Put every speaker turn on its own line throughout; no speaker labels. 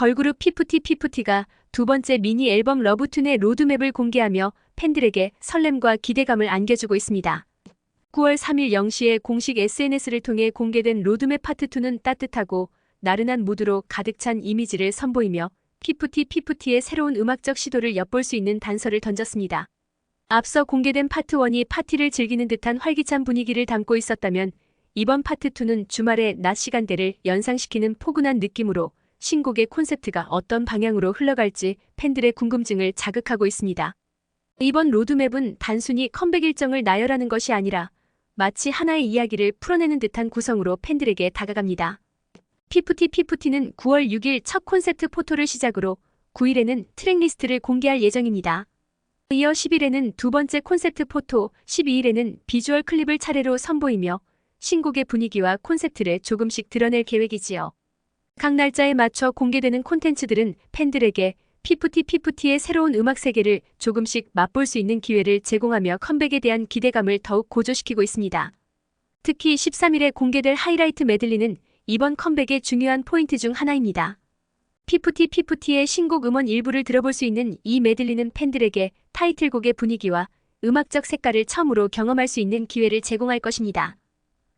걸그룹 피프티 피프티가 두 번째 미니 앨범 러브툰의 로드맵을 공개하며 팬들에게 설렘과 기대감을 안겨주고 있습니다. 9월 3일 0시에 공식 SNS를 통해 공개된 로드맵 파트 2는 따뜻하고 나른한 무드로 가득 찬 이미지를 선보이며 피프티 피프티의 새로운 음악적 시도를 엿볼 수 있는 단서를 던졌습니다. 앞서 공개된 파트 1이 파티를 즐기는 듯한 활기찬 분위기를 담고 있었다면 이번 파트 2는 주말의 낮 시간대를 연상시키는 포근한 느낌으로 신곡의 콘셉트가 어떤 방향으로 흘러갈지 팬들의 궁금증을 자극하고 있습니다. 이번 로드맵은 단순히 컴백 일정을 나열하는 것이 아니라 마치 하나의 이야기를 풀어내는 듯한 구성으로 팬들에게 다가갑니다. 피프티 피프티는 9월 6일 첫 콘셉트 포토를 시작으로 9일에는 트랙리스트를 공개할 예정입니다. 이어 10일에는 두 번째 콘셉트 포토, 12일에는 비주얼 클립을 차례로 선보이며 신곡의 분위기와 콘셉트를 조금씩 드러낼 계획이지요. 각 날짜에 맞춰 공개되는 콘텐츠들은 팬들에게 피프티 피프티의 새로운 음악 세계를 조금씩 맛볼 수 있는 기회를 제공하며 컴백에 대한 기대감을 더욱 고조시키고 있습니다. 특히 13일에 공개될 하이라이트 메들리는 이번 컴백의 중요한 포인트 중 하나입니다. 피프티 피프티의 신곡 음원 일부를 들어볼 수 있는 이 메들리는 팬들에게 타이틀곡의 분위기와 음악적 색깔을 처음으로 경험할 수 있는 기회를 제공할 것입니다.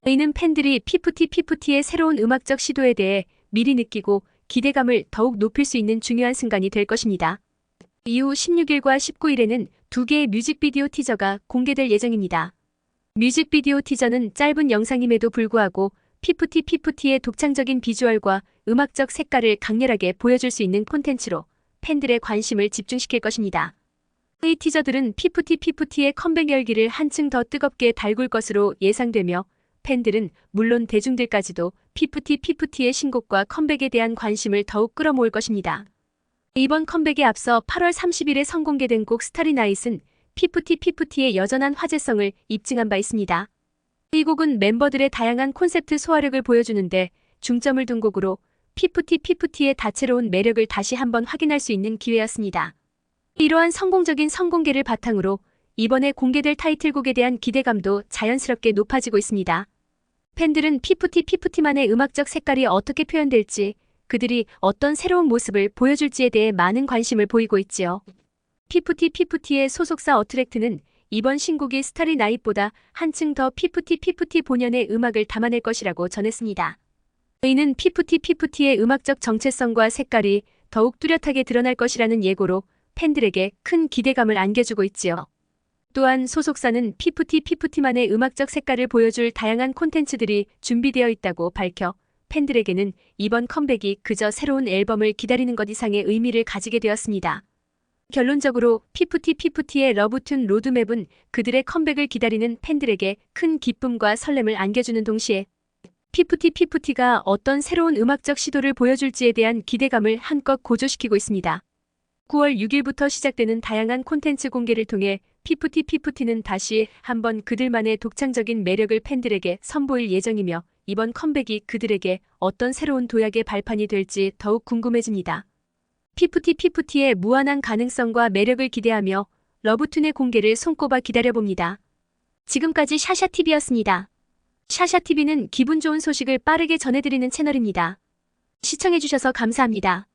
이는 팬들이 피프티 피프티의 새로운 음악적 시도에 대해 미리 느끼고 기대감을 더욱 높일 수 있는 중요한 순간이 될 것입니다. 이후 16일과 19일에는 두 개의 뮤직비디오 티저가 공개될 예정입니다. 뮤직비디오 티저는 짧은 영상임에도 불구하고 피프티 피프티의 독창적인 비주얼과 음악적 색깔을 강렬하게 보여줄 수 있는 콘텐츠로 팬들의 관심을 집중시킬 것입니다. 이 티저들은 피프티 피프티의 컴백 열기를 한층 더 뜨겁게 달굴 것으로 예상되며 팬들은 물론 대중들까지도 피프티 피프티의 신곡과 컴백에 대한 관심을 더욱 끌어모을 것입니다. 이번 컴백에 앞서 8월 30일에 선공개된 곡 스타리 나잇은 피프티 피프티의 여전한 화제성을 입증한 바 있습니다. 이 곡은 멤버들의 다양한 콘셉트 소화력을 보여주는데 중점을 둔 곡으로 피프티 피프티의 다채로운 매력을 다시 한번 확인할 수 있는 기회였습니다. 이러한 성공적인 선공개를 바탕으로 이번에 공개될 타이틀곡에 대한 기대감도 자연스럽게 높아지고 있습니다. 팬들은 피프티 피프티만의 음악적 색깔이 어떻게 표현될지, 그들이 어떤 새로운 모습을 보여줄지에 대해 많은 관심을 보이고 있지요. 피프티 피프티의 소속사 어트랙트는 이번 신곡이 스타리 나잇보다 한층 더 피프티 피프티 본연의 음악을 담아낼 것이라고 전했습니다. 이는 피프티 피프티의 음악적 정체성과 색깔이 더욱 뚜렷하게 드러날 것이라는 예고로 팬들에게 큰 기대감을 안겨주고 있지요. 또한 소속사는 피프티 피프티만의 음악적 색깔을 보여줄 다양한 콘텐츠들이 준비되어 있다고 밝혀 팬들에게는 이번 컴백이 그저 새로운 앨범을 기다리는 것 이상의 의미를 가지게 되었습니다. 결론적으로 피프티 피프티의 러브툰 로드맵은 그들의 컴백을 기다리는 팬들에게 큰 기쁨과 설렘을 안겨주는 동시에 피프티 피프티가 어떤 새로운 음악적 시도를 보여줄지에 대한 기대감을 한껏 고조시키고 있습니다. 9월 6일부터 시작되는 다양한 콘텐츠 공개를 통해 피프티 피프티는 다시 한번 그들만의 독창적인 매력을 팬들에게 선보일 예정이며 이번 컴백이 그들에게 어떤 새로운 도약의 발판이 될지 더욱 궁금해집니다. 피프티 피프티의 무한한 가능성과 매력을 기대하며 러브툰의 공개를 손꼽아 기다려봅니다. 지금까지 샤샤TV였습니다. 샤샤TV는 기분 좋은 소식을 빠르게 전해드리는 채널입니다. 시청해주셔서 감사합니다.